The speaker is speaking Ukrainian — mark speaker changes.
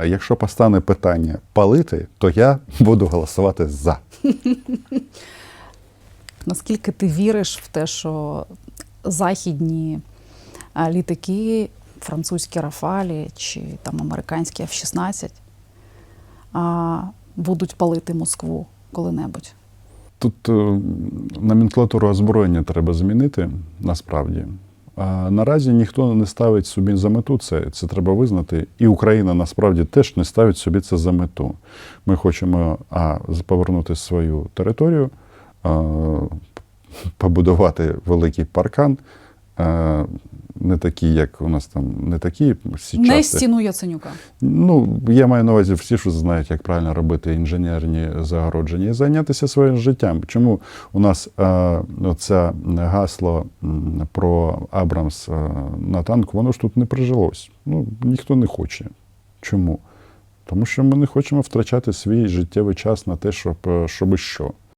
Speaker 1: А якщо постане питання палити, то я буду голосувати за.
Speaker 2: Наскільки ти віриш в те, що західні літаки, французькі Рафалі чи там американські F-16 будуть палити Москву коли-небудь?
Speaker 1: Тут е, номенклатуру озброєння треба змінити насправді. А наразі ніхто не ставить собі за мету це. Це треба визнати. І Україна насправді теж не ставить собі це за мету. Ми хочемо а, повернути свою територію, а, побудувати великий паркан. А, Не такі, як у нас там, не такі
Speaker 2: Не стіну Яценюка.
Speaker 1: Ну, я маю на увазі, всі ж знають, як правильно робити інженерні загородження і зайнятися своїм життям. Чому у нас е, це гасло про Абрамс на танк, воно ж тут не прижилось. Ну, ніхто не хоче. Чому? Тому що ми не хочемо втрачати свій життєвий час на те, щоб, е, щоб що.